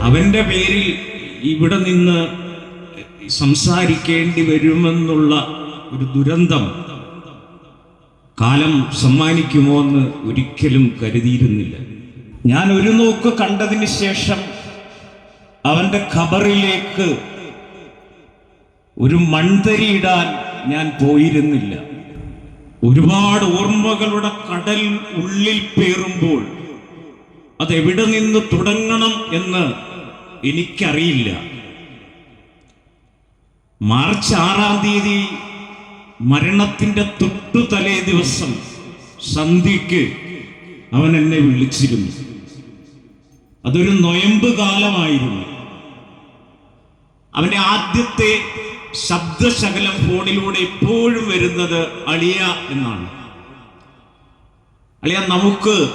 അവന്റെ പേരിൽ ഇവിടെ നിന്ന് സംസാരിക്കേണ്ടി വരുമെന്നുള്ള ഒരു ദുരന്തം കാലം സമ്മാനിക്കുമോ എന്ന് ഒരിക്കലും കരുതിയിരുന്നില്ല. ഞാൻ ഒരു നോക്ക് കണ്ടതിന് ശേഷം അവന്റെ ഖബറിലേക്ക് ഒരു മൺതരിയിടാൻ ഞാൻ പോയിരുന്നില്ല. ഒരുപാട് ഓർമ്മകളുടെ കടൽ ഉള്ളിൽ പേറുമ്പോൾ അതെവിടെ നിന്ന് തുടങ്ങണം എന്ന് എനിക്കറിയില്ല. മാർച്ച് ആറാം തീയതി മരണത്തിന്റെ തൊട്ടു തലേ ദിവസം സന്ധ്യക്ക് അവൻ എന്നെ വിളിച്ചിരുന്നു. അതൊരു നൊയമ്പ് കാലമായിരുന്നു. അവന്റെ ആദ്യത്തെ ശബ്ദശകലം ഫോണിലൂടെ എപ്പോഴും വരുന്നത് അളിയ എന്നാണ്. അളിയ നമുക്ക്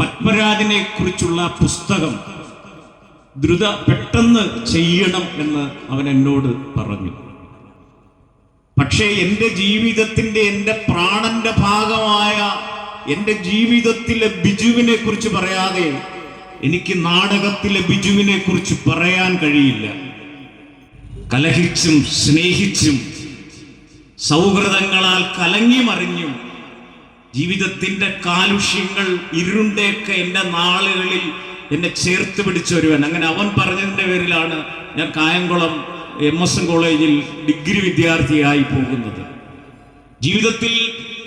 പത്മരാജനെ കുറിച്ചുള്ള പുസ്തകം ദ്രുത പെട്ടെന്ന് ചെയ്യണം എന്ന് അവൻ എന്നോട് പറഞ്ഞു. പക്ഷേ എന്റെ ജീവിതത്തിന്റെ എന്റെ പ്രാണന്റെ ഭാഗമായ എന്റെ ജീവിതത്തിലെ ബിജുവിനെ കുറിച്ച് പറയാതെ എനിക്ക് നാടകത്തിലെ ബിജുവിനെ കുറിച്ച് പറയാൻ കഴിയില്ല. കലഹിച്ചും സ്നേഹിച്ചും സൗഹൃദങ്ങളാൽ കലങ്ങി മറിഞ്ഞും ജീവിതത്തിന്റെ കാലുഷ്യങ്ങൾ ഇരുണ്ടേക്ക് എന്റെ നാളുകളിൽ എന്നെ ചേർത്ത് പിടിച്ച ഒരുവൻ. അങ്ങനെ അവൻ പറഞ്ഞതിന്റെ പേരിലാണ് ഞാൻ കായംകുളം എം എസ് എൻ കോളേജിൽ ഡിഗ്രി വിദ്യാർത്ഥിയായി പോകുന്നത്. ജീവിതത്തിൽ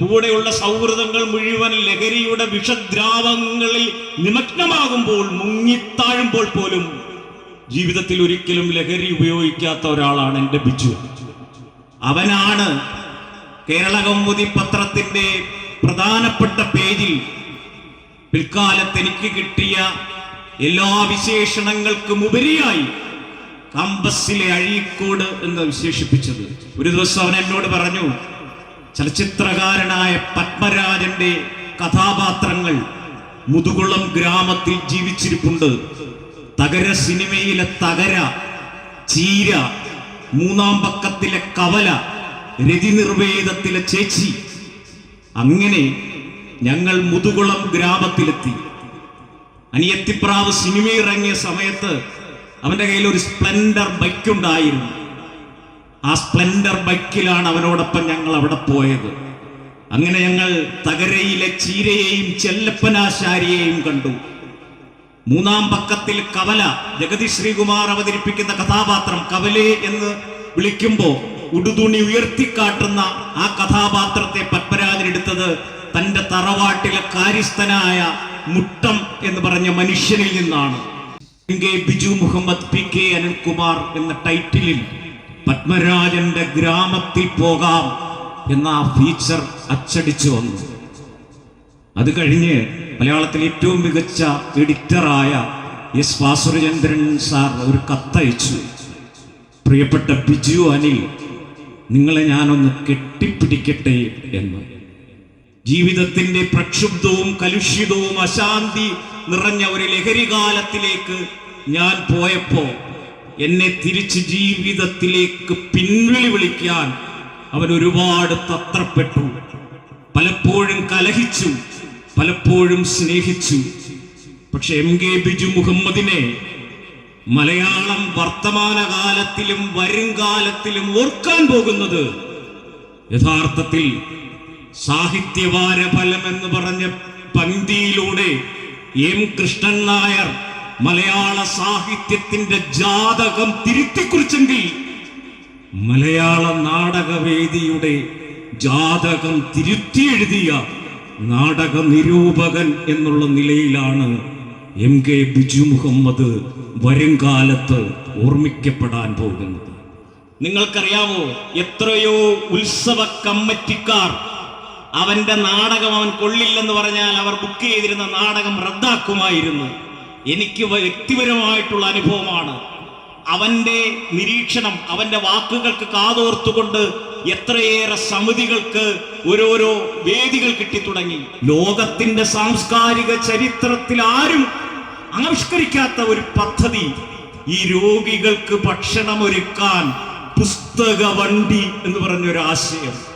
കൂടെയുള്ള സൗഹൃദങ്ങൾ മുഴുവൻ ലഹരിയുടെ വിഷദ്രാവങ്ങളിൽ നിമഗ്നമാകുമ്പോൾ മുങ്ങിത്താഴുമ്പോൾ പോലും ജീവിതത്തിൽ ഒരിക്കലും ലഹരി ഉപയോഗിക്കാത്ത ഒരാളാണ് എന്റെ ബിജു. അവനാണ് കേരള കൗമുദി പത്രത്തിന്റെ പ്രധാനപ്പെട്ട പേജിൽ പിൽക്കാലത്ത് എനിക്ക് കിട്ടിയ എല്ലാ വിശേഷണങ്ങൾക്കും ഉപരിയായി അമ്പസിലെ അഴീക്കോട് എന്ന് വിശേഷിപ്പിച്ചത്. ഒരു ദിവസം അവൻ എന്നോട് പറഞ്ഞു ചലച്ചിത്രകാരനായ പത്മരാജന്റെ കഥാപാത്രങ്ങൾ മുതുകുളം ഗ്രാമത്തിൽ ജീവിച്ചിരിപ്പുണ്ട്. തകര സിനിമയിലെ തകര ചീര മൂന്നാം പക്കത്തിലെ കവല രതി നിർവേദത്തിലെ ചേച്ചി. അങ്ങനെ ഞങ്ങൾ മുതുകുളം ഗ്രാമത്തിലെത്തി. അനിയത്തിപ്രാവ് സിനിമ ഇറങ്ങിയ സമയത്ത് അവന്റെ കയ്യിൽ ഒരു സ്പ്ലെൻഡർ ബൈക്ക് ഉണ്ടായിരുന്നു. ആ സ്പ്ലെൻഡർ ബൈക്കിലാണ് അവനോടൊപ്പം ഞങ്ങൾ അവിടെ പോയത്. അങ്ങനെ ഞങ്ങൾ തകരയിലെ ചീരയെയും ചെല്ലപ്പനാശാരിയെയും കണ്ടു. മൂന്നാം പക്കത്തിൽ കവല ജഗതി ശ്രീകുമാർ അവതരിപ്പിക്കുന്ന കഥാപാത്രം കവലെ എന്ന് വിളിക്കുമ്പോൾ ഉടുതുണി ഉയർത്തിക്കാട്ടുന്ന ആ കഥാപാത്രത്തെ പത്മരാജൻ എടുത്തത് തന്റെ തറവാട്ടിലെ കാര്യസ്ഥനായ മുട്ടം എന്ന് പറഞ്ഞ മനുഷ്യനിൽ നിന്നാണ്. ബിജു മുഹമ്മദ് പി കെ അനിൽകുമാർ എന്ന ടൈറ്റിലിൽ പത്മരാജന്റെ ഗ്രാമത്തിൽ പോകാം എന്ന ആ ഫീച്ചർ അച്ചടിച്ചു വന്നു. അത് കഴിഞ്ഞ് മലയാളത്തിൽ ഏറ്റവും മികച്ച എഡിറ്ററായ എസ് വാസുരചന്ദ്രൻ സാർ ഒരു കത്തയച്ചു. പ്രിയപ്പെട്ട ബിജു അനിൽ നിങ്ങളെ ഞാനൊന്ന് കെട്ടിപ്പിടിക്കട്ടെ എന്ന്. ജീവിതത്തിന്റെ പ്രക്ഷുബ്ധവും കലുഷിതവും അശാന്തി നിറഞ്ഞ ഒരു ലഹരി കാലത്തിലേക്ക് ഞാൻ പോയപ്പോ എന്നെ തിരിച്ച് ജീവിതത്തിലേക്ക് പിൻവിളി വിളിക്കാൻ അവൻ ഒരുപാട് തത്രപ്പെട്ടു. പലപ്പോഴും കലഹിച്ചു പലപ്പോഴും സ്നേഹിച്ചു. പക്ഷെ എം കെ ബിജു മുഹമ്മദിനെ മലയാളം വർത്തമാനകാലത്തിലും വരുംകാലത്തിലും ഓർക്കാൻ പോകുന്നത് യഥാർത്ഥത്തിൽ സാഹിത്യവാരഫലം എന്ന് പറഞ്ഞ പങ്ക്തിയിലൂടെ എം കൃഷ്ണൻ നായർ മലയാള സാഹിത്യത്തിന്റെ ജാതകം തിരുത്തിക്കുറിച്ചെങ്കിൽ മലയാള നാടകവേദിയുടെ ജാതകം തിരുത്തി എഴുതിയ നാടക നിരൂപകൻ എന്നുള്ള നിലയിലാണ് എം കെ ബിജു മുഹമ്മദ് വരുംകാലത്ത് ഓർമ്മിക്കപ്പെടാൻ പോകുന്നത്. നിങ്ങൾക്കറിയാമോ എത്രയോ ഉത്സവ കമ്മിറ്റിക്കാർ അവന്റെ നാടകം അവൻ കൊള്ളില്ലെന്ന് പറഞ്ഞാൽ അവർ ബുക്ക് ചെയ്തിരുന്ന നാടകം റദ്ദാക്കുമായിരുന്നു. എനിക്ക് വ്യക്തിപരമായിട്ടുള്ള അനുഭവമാണ്. അവന്റെ നിരീക്ഷണം അവന്റെ വാക്കുകൾക്ക് കാതോർത്തുകൊണ്ട് എത്രയേറെ സമിതികൾക്ക് ഓരോരോ വേദികൾ കിട്ടി തുടങ്ങി ലോകത്തിന്റെ സാംസ്കാരിക ചരിത്രത്തിൽ ആരും ആവിഷ്കരിക്കാത്ത ഒരു പദ്ധതി. ഈ രോഗികൾക്ക് ഭക്ഷണം ഒരുക്കാൻ പുസ്തക വണ്ടി എന്ന് പറഞ്ഞൊരു ആശയം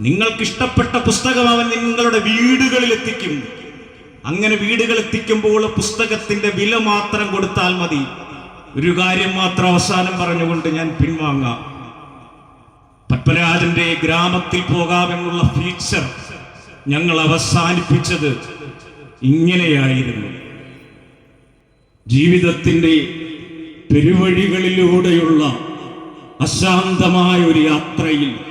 നിങ്ങൾക്ക് ഇഷ്ടപ്പെട്ട പുസ്തകം അവൻ നിങ്ങളുടെ വീടുകളിൽ എത്തിക്കും അങ്ങനെ വീടുകൾ എത്തിക്കുമ്പോൾ പുസ്തകത്തിന്റെ വില മാത്രം കൊടുത്താൽ മതി. ഒരു കാര്യം മാത്രം അവസാനം പറഞ്ഞുകൊണ്ട് ഞാൻ പിൻവാങ്ങാം. പത്മരാജന്റെ ഗ്രാമത്തിൽ പോകാമെന്നുള്ള ഫീച്ചർ ഞങ്ങൾ അവസാനിപ്പിച്ചത് ഇങ്ങനെയായിരുന്നു. ജീവിതത്തിന്റെ പെരുവഴികളിലൂടെയുള്ള അശാന്തമായ ഒരു യാത്രയിൽ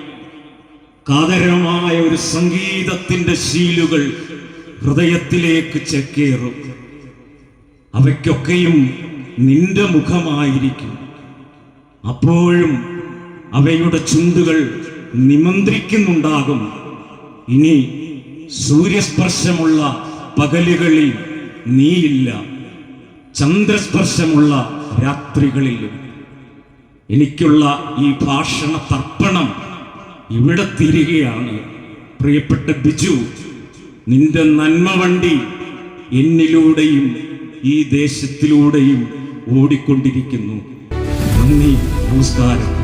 കാതരമായ ഒരു സംഗീതത്തിന്റെ ശീലുകൾ ഹൃദയത്തിലേക്ക് ചെക്കേറും. അവയ്ക്കൊക്കെയും നിന്റെ മുഖമായിരിക്കും. അപ്പോഴും അവയുടെ ചുണ്ടുകൾ നിമന്ത്രിക്കുന്നുണ്ടാകും. ഇനി സൂര്യസ്പർശമുള്ള പകലുകളിൽ നീയില്ല. ചന്ദ്രസ്പർശമുള്ള രാത്രികളിലും. എനിക്കുള്ള ഈ ഭാഷണ തർപ്പണം ഇവിടെ തിരികെയാണ്. പ്രിയപ്പെട്ട ബിജു നിന്റെ നന്മ വണ്ടി എന്നിലൂടെയും ഈ ദേശത്തിലൂടെയും ഓടിക്കൊണ്ടിരിക്കുന്നു. നന്ദി നമസ്കാരം.